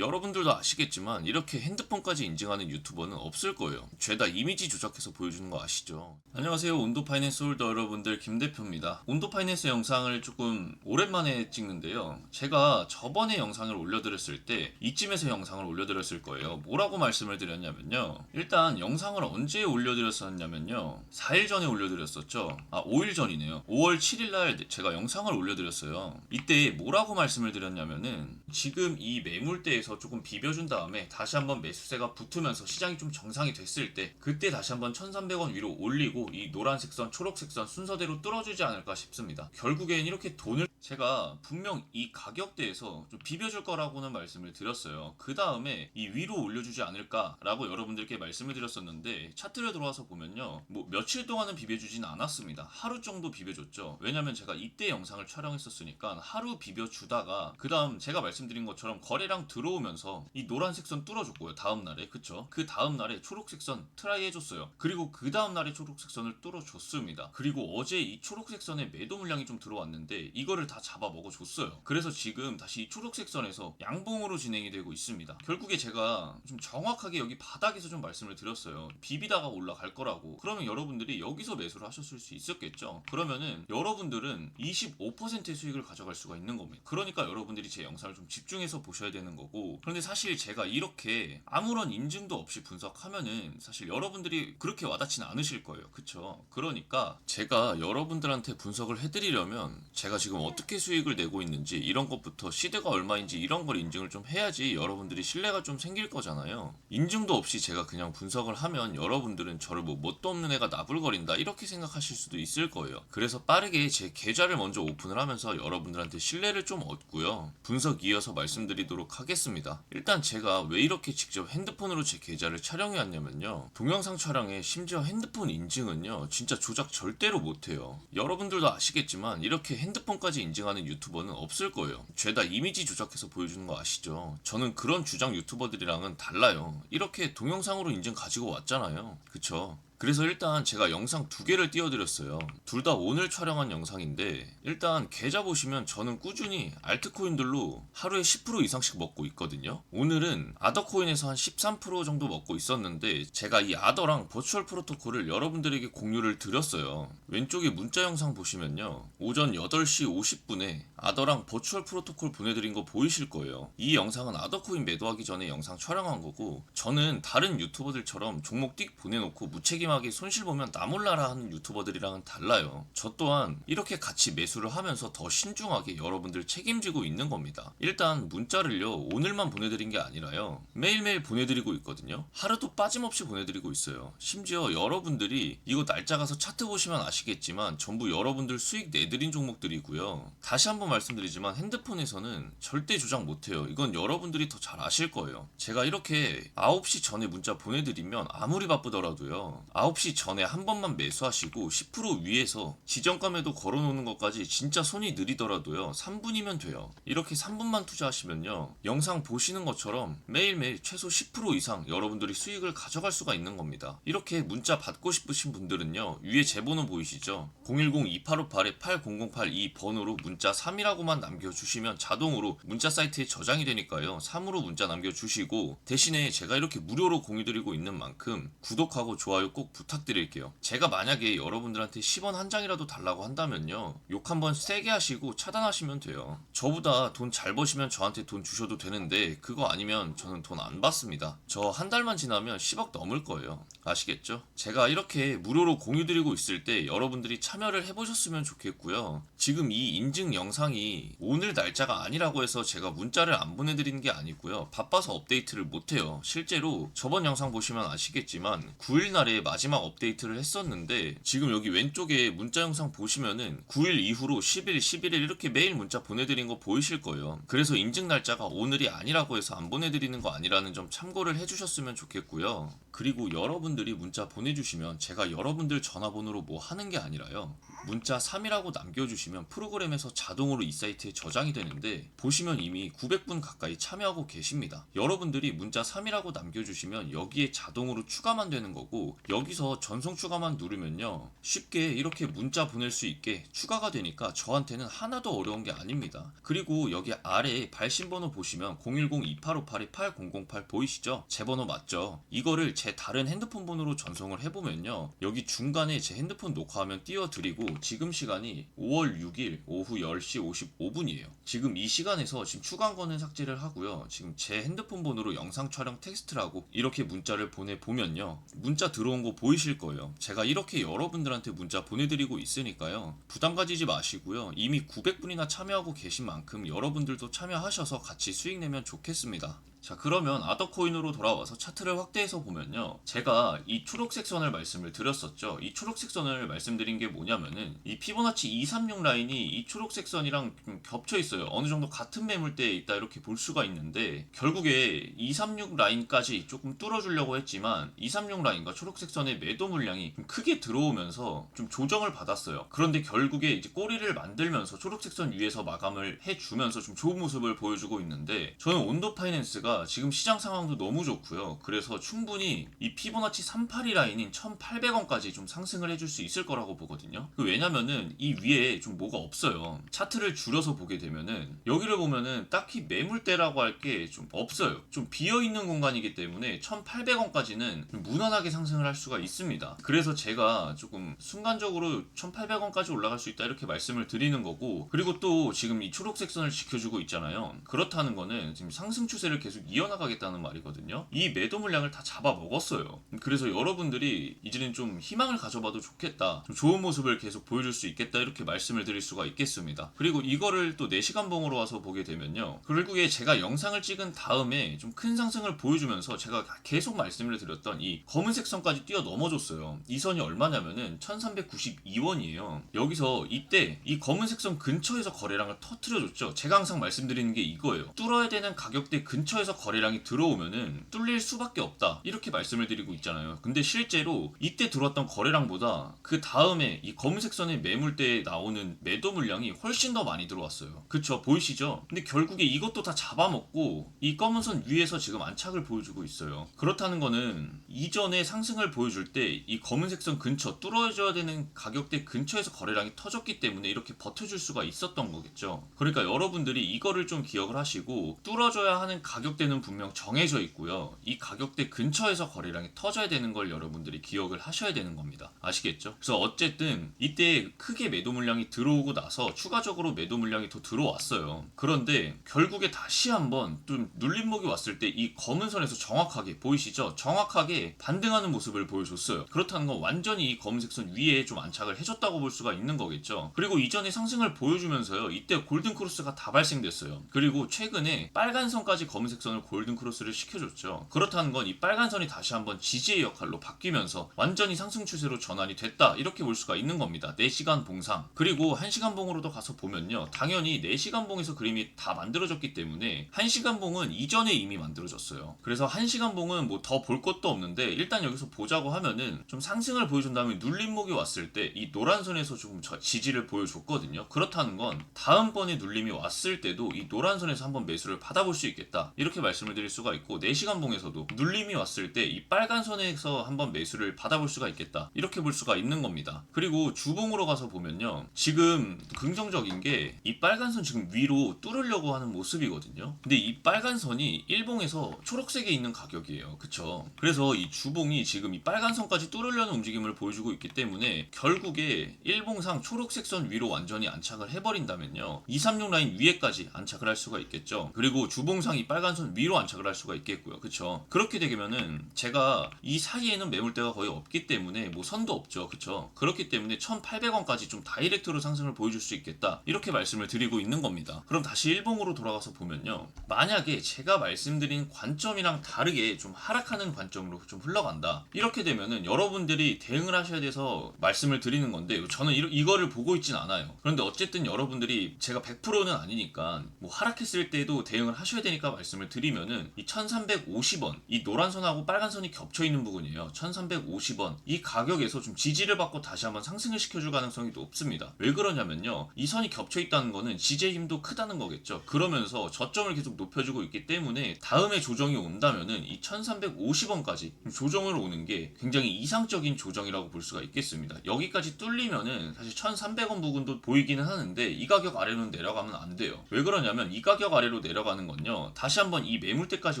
여러분들도 아시겠지만 이렇게 핸드폰까지 인증하는 유튜버는 없을 거예요. 죄다 이미지 조작해서 보여주는 거 아시죠? 안녕하세요. 온도 파이낸스 홀더 여러분들 김 대표입니다. 온도 파이낸스 영상을 조금 오랜만에 찍는데요. 제가 저번에 영상을 올려드렸을 때 이쯤에서 영상을 올려드렸을 거예요. 뭐라고 말씀을 드렸냐면요. 일단 영상을 언제 올려드렸었냐면요. 4일 전에 올려드렸었죠. 아 5일 전이네요. 5월 7일 날 제가 영상을 올려드렸어요. 이때 뭐라고 말씀을 드렸냐면은 지금 이 매물대에서 조금 비벼준 다음에 다시 한번 매수세가 붙으면서 시장이 좀 정상이 됐을 때 그때 다시 한번 1300원 위로 올리고 이 노란색 선, 초록색 선 순서대로 뚫어주지 않을까 싶습니다. 결국엔 이렇게 돈을 제가 분명 이 가격대에서 좀 비벼줄 거라고는 말씀을 드렸어요. 그 다음에 이 위로 올려주지 않을까라고 여러분들께 말씀을 드렸었는데 차트를 들어와서 보면요. 뭐 며칠 동안은 비벼주진 않았습니다. 하루 정도 비벼줬죠. 왜냐면 제가 이때 영상을 촬영했었으니까 하루 비벼주다가 그 다음 제가 말씀드린 것처럼 거래량 들어오면서 이 노란색 선 뚫어줬고요. 다음 날에 그쵸? 그 다음 날에 초록색 선 트라이 해줬어요. 그리고 그 다음 날에 초록색 선을 뚫어줬습니다. 그리고 어제 이 초록색 선에 매도 물량이 좀 들어왔는데 이거를 다 잡아 먹어줬어요. 그래서 지금 다시 이 초록색 선에서 양봉으로 진행이 되고 있습니다. 결국에 제가 좀 정확하게 여기 바닥에서 좀 말씀을 드렸어요. 비비다가 올라갈 거라고. 그러면 여러분들이 여기서 매수를 하셨을 수 있었겠죠. 그러면은 여러분들은 25%의 수익을 가져갈 수가 있는 겁니다. 그러니까 여러분들이 제 영상을 좀 집중해서 보셔야 되는 거고. 그런데 사실 제가 이렇게 아무런 인증도 없이 분석하면은 사실 여러분들이 그렇게 와닿지는 않으실 거예요. 그쵸? 그러니까 제가 여러분들한테 분석을 해드리려면 제가 지금 어떻게 수익을 내고 있는지 이런 것부터 시대가 얼마인지 이런 걸 인증을 좀 해야지 여러분들이 신뢰가 좀 생길 거잖아요. 인증도 없이 제가 그냥 분석을 하면 여러분들은 저를 뭐 뭣도 없는 애가 나불거린다 이렇게 생각하실 수도 있을 거예요. 그래서 빠르게 제 계좌를 먼저 오픈을 하면서 여러분들한테 신뢰를 좀 얻고요. 분석 이어서 말씀드리도록 하겠습니다. 일단 제가 왜 이렇게 직접 핸드폰으로 제 계좌를 촬영해 왔냐면요. 동영상 촬영에 심지어 핸드폰 인증은요. 진짜 조작 절대로 못해요. 여러분들도 아시겠지만 이렇게 핸드폰까지 인증하는 유튜버는 없을 거예요. 죄다 이미지 조작해서 보여주는 거 아시죠? 저는 그런 주장 유튜버들이랑은 달라요. 이렇게 동영상으로 인증 가지고 왔잖아요. 그쵸? 그래서 일단 제가 영상 두 개를 띄워드렸어요. 둘 다 오늘 촬영한 영상인데 일단 계좌 보시면 저는 꾸준히 알트코인들로 하루에 10% 이상씩 먹고 있거든요. 오늘은 아더코인에서 한 13% 정도 먹고 있었는데 제가 이 아더랑 버추얼 프로토콜을 여러분들에게 공유를 드렸어요. 왼쪽에 문자 영상 보시면요. 오전 8시 50분에 아더랑 버추얼 프로토콜 보내드린 거 보이실 거예요. 이 영상은 아더코인 매도하기 전에 영상 촬영한 거고 저는 다른 유튜버들처럼 종목 띡 보내놓고 무책임 하게 손실 보면 나 몰라라 하는 유튜버들이랑은 달라요. 저 또한 이렇게 같이 매수를 하면서 더 신중하게 여러분들 책임지고 있는 겁니다. 일단 문자를요 오늘만 보내드린 게 아니라요 매일매일 보내드리고 있거든요. 하루도 빠짐없이 보내드리고 있어요. 심지어 여러분들이 이거 날짜 가서 차트 보시면 아시겠지만 전부 여러분들 수익 내드린 종목들이고요. 다시 한번 말씀드리지만 핸드폰에서는 절대 조작 못해요. 이건 여러분들이 더 잘 아실 거예요. 제가 이렇게 9시 전에 문자 보내드리면 아무리 바쁘더라도요. 9시 전에 한 번만 매수하시고 10% 위에서 지정감에도 걸어놓는 것까지 진짜 손이 느리더라도요. 3분이면 돼요. 이렇게 3분만 투자하시면요. 영상 보시는 것처럼 매일매일 최소 10% 이상 여러분들이 수익을 가져갈 수가 있는 겁니다. 이렇게 문자 받고 싶으신 분들은요. 위에 제 번호 보이시죠? 010-2858-8008이 번호로 문자 3이라고만 남겨주시면 자동으로 문자 사이트에 저장이 되니까요. 3으로 문자 남겨주시고 대신에 제가 이렇게 무료로 공유드리고 있는 만큼 구독하고 좋아요 꼭 부탁드릴게요. 제가 만약에 여러분들한테 10원 한 장이라도 달라고 한다면요. 욕 한번 세게 하시고 차단하시면 돼요. 저보다 돈 잘 버시면 저한테 돈 주셔도 되는데 그거 아니면 저는 돈 안 받습니다. 저 한 달만 지나면 10억 넘을 거예요. 아시겠죠? 제가 이렇게 무료로 공유 드리고 있을 때 여러분들이 참여를 해보셨으면 좋겠고요. 지금 이 인증 영상이 오늘 날짜가 아니라고 해서 제가 문자를 안 보내드리는 게 아니고요. 바빠서 업데이트를 못해요. 실제로 저번 영상 보시면 아시겠지만 9일 날에 마지막 업데이트를 했었는데 지금 여기 왼쪽에 문자 영상 보시면은 9일 이후로 10일, 11일 이렇게 매일 문자 보내드린 거 보이실 거예요. 그래서 인증 날짜가 오늘이 아니라고 해서 안 보내드리는 거 아니라는 점 참고를 해주셨으면 좋겠고요. 그리고 여러분들이 문자 보내주시면 제가 여러분들 전화번호로 뭐 하는 게 아니라요. 문자 3이라고 남겨주시면 프로그램에서 자동으로 이 사이트에 저장이 되는데 보시면 이미 900분 가까이 참여하고 계십니다. 여러분들이 문자 3이라고 남겨주시면 여기에 자동으로 추가만 되는 거고 여기 여기서 전송 추가만 누르면요. 쉽게 이렇게 문자 보낼 수 있게 추가가 되니까 저한테는 하나도 어려운 게 아닙니다. 그리고 여기 아래에 발신번호 보시면 010-2858-8008 보이시죠? 제 번호 맞죠? 이거를 제 다른 핸드폰 번호로 전송을 해보면요. 여기 중간에 제 핸드폰 녹화하면 띄워드리고 지금 시간이 5월 6일 오후 10시 55분이에요. 지금 이 시간에서 지금 추가한 거는 삭제를 하고요. 지금 제 핸드폰 번호로 영상 촬영 텍스트라고 이렇게 문자를 보내보면요. 문자 들어온 거 보이실 거예요. 제가 이렇게 여러분들한테 문자 보내드리고 있으니까요. 부담 가지지 마시고요. 이미 900분이나 참여하고 계신 만큼 여러분들도 참여하셔서 같이 수익 내면 좋겠습니다. 자 그러면 아더코인으로 돌아와서 차트를 확대해서 보면요. 제가 이 초록색 선을 말씀을 드렸었죠. 이 초록색 선을 말씀드린 게 뭐냐면은 이 피보나치 236 라인이 이 초록색 선이랑 좀 겹쳐 있어요. 어느 정도 같은 매물대에 있다 이렇게 볼 수가 있는데 결국에 236 라인까지 조금 뚫어주려고 했지만 236 라인과 초록색 선의 매도 물량이 좀 크게 들어오면서 좀 조정을 받았어요. 그런데 결국에 이제 꼬리를 만들면서 초록색 선 위에서 마감을 해주면서 좀 좋은 모습을 보여주고 있는데 저는 온도 파이낸스가 지금 시장 상황도 너무 좋고요. 그래서 충분히 이 피보나치 382 라인인 1,800원까지 좀 상승을 해줄 수 있을 거라고 보거든요. 그 왜냐면은 이 위에 좀 뭐가 없어요. 차트를 줄여서 보게 되면은 여기를 보면은 딱히 매물대라고 할 게 좀 없어요. 좀 비어 있는 공간이기 때문에 1,800원까지는 무난하게 상승을 할 수가 있습니다. 그래서 제가 조금 순간적으로 1,800원까지 올라갈 수 있다 이렇게 말씀을 드리는 거고 그리고 또 지금 이 초록색 선을 지켜주고 있잖아요. 그렇다는 거는 지금 상승 추세를 계속 이어나가겠다는 말이거든요. 이 매도 물량을 다 잡아 먹었어요. 그래서 여러분들이 이제는 좀 희망을 가져봐도 좋겠다. 좀 좋은 모습을 계속 보여줄 수 있겠다. 이렇게 말씀을 드릴 수가 있겠습니다. 그리고 이거를 또 4시간 봉으로 와서 보게 되면요. 결국에 제가 영상을 찍은 다음에 좀 큰 상승을 보여주면서 제가 계속 말씀을 드렸던 이 검은색 선까지 뛰어 넘어졌어요. 이 선이 얼마냐면은 1392원이에요. 여기서 이때 이 검은색 선 근처에서 거래량을 터트려줬죠. 제가 항상 말씀드리는 게 이거예요. 뚫어야 되는 가격대 근처에서 거래량이 들어오면은 뚫릴 수밖에 없다. 이렇게 말씀을 드리고 있잖아요. 근데 실제로 이때 들어왔던 거래량보다 그 다음에 이 검은색 선의 매물대에 나오는 매도 물량이 훨씬 더 많이 들어왔어요. 그쵸? 보이시죠? 근데 결국에 이것도 다 잡아먹고 이 검은 선 위에서 지금 안착을 보여주고 있어요. 그렇다는 거는 이전에 상승을 보여줄 때 이 검은색 선 근처 뚫어줘야 되는 가격대 근처에서 거래량이 터졌기 때문에 이렇게 버텨줄 수가 있었던 거겠죠. 그러니까 여러분들이 이거를 좀 기억을 하시고 뚫어줘야 하는 가격대 는 분명 정해져 있고요. 이 가격대 근처에서 거래량이 터져야 되는 걸 여러분들이 기억을 하셔야 되는 겁니다. 아시겠죠? 그래서 어쨌든 이때 크게 매도 물량이 들어오고 나서 추가적으로 매도 물량이 더 들어왔어요. 그런데 결국에 다시 한번 좀 눌림목이 왔을 때 이 검은 선에서 정확하게 보이시죠? 정확하게 반등하는 모습을 보여줬어요. 그렇다는 건 완전히 이 검은색 선 위에 좀 안착을 해줬다고 볼 수가 있는 거겠죠. 그리고 이전에 상승을 보여주면서요. 이때 골든 크로스가 다 발생됐어요. 그리고 최근에 빨간 선까지 검은색 선을 골든 크로스를 시켜줬죠. 그렇다는 건 이 빨간 선이 다시 한번 지지의 역할로 바뀌면서 완전히 상승 추세로 전환이 됐다. 이렇게 볼 수가 있는 겁니다. 4시간 봉상. 그리고 1시간 봉으로도 가서 보면요. 당연히 4시간 봉에서 그림이 다 만들어졌기 때문에 1시간 봉은 이전에 이미 만들어졌어요. 그래서 1시간 봉은 뭐 더 볼 것도 없는데 일단 여기서 보자고 하면은 좀 상승을 보여준 다음에 눌림목이 왔을 때 이 노란 선에서 조금 저- 지지를 보여줬거든요. 그렇다는 건 다음번에 눌림이 왔을 때도 이 노란 선에서 한번 매수를 받아볼 수 있겠다. 이렇게 말씀을 드릴 수가 있고 4시간 봉에서도 눌림이 왔을 때 이 빨간 선에서 한번 매수를 받아볼 수가 있겠다. 이렇게 볼 수가 있는 겁니다. 그리고 주봉으로 가서 보면요. 지금 긍정적인 게 이 빨간 선 지금 위로 뚫으려고 하는 모습이거든요. 근데 이 빨간 선이 일봉에서 초록색에 있는 가격이에요. 그쵸? 그래서 이 주봉이 지금 이 빨간 선까지 뚫으려는 움직임을 보여주고 있기 때문에 결국에 일봉상 초록색 선 위로 완전히 안착을 해버린다면요. 236 라인 위에까지 안착을 할 수가 있겠죠. 그리고 주봉상 이 빨간 선 위로 안착을 할 수가 있겠고요. 그쵸? 그렇게 되면은 제가 이 사이에는 매물대가 거의 없기 때문에 뭐 선도 없죠. 그쵸? 그렇기 때문에 1800원까지 좀 다이렉트로 상승을 보여줄 수 있겠다. 이렇게 말씀을 드리고 있는 겁니다. 그럼 다시 일봉으로 돌아가서 보면요. 만약에 제가 말씀드린 관점이랑 다르게 좀 하락하는 관점으로 좀 흘러간다. 이렇게 되면은 여러분들이 대응을 하셔야 돼서 말씀을 드리는 건데 저는 이, 이거를 보고 있진 않아요. 그런데 어쨌든 여러분들이 제가 100%는 아니니까 뭐 하락했을 때도 대응을 하셔야 되니까 말씀을 드리면은 이 1350원 이 노란 선하고 빨간 선이 겹쳐 있는 부분이에요. 1350원. 이 가격에서 좀 지지를 받고 다시 한번 상승을 시켜줄 가능성이 높습니다. 왜 그러냐면요. 이 선이 겹쳐 있다는 거는 지지의 힘도 크다는 거겠죠. 그러면서 저점을 계속 높여주고 있기 때문에 다음에 조정이 온다면은 이 1350원까지 조정을 오는 게 굉장히 이상적인 조정이라고 볼 수가 있겠습니다. 여기까지 뚫리면은 사실 1300원 부분도 보이기는 하는데 이 가격 아래로 내려가면 안 돼요. 왜 그러냐면 이 가격 아래로 내려가는 건요. 다시 한번 이 매물대까지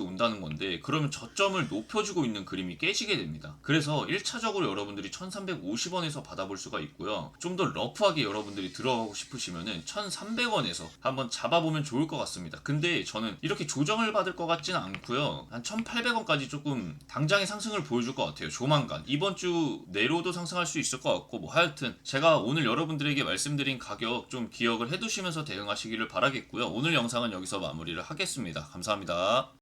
온다는 건데 그러면 저점을 높여주고 있는 그림이 깨지게 됩니다. 그래서 1차적으로 여러분들이 1350원에서 받아볼 수가 있고요. 좀 더 러프하게 여러분들이 들어가고 싶으시면은 1300원에서 한번 잡아보면 좋을 것 같습니다. 근데 저는 이렇게 조정을 받을 것 같지는 않고요. 한 1800원까지 조금 당장의 상승을 보여줄 것 같아요. 조만간. 이번 주 내로도 상승할 수 있을 것 같고 뭐 하여튼 제가 오늘 여러분들에게 말씀드린 가격 좀 기억을 해두시면서 대응하시기를 바라겠고요. 오늘 영상은 여기서 마무리를 하겠습니다 감사합니다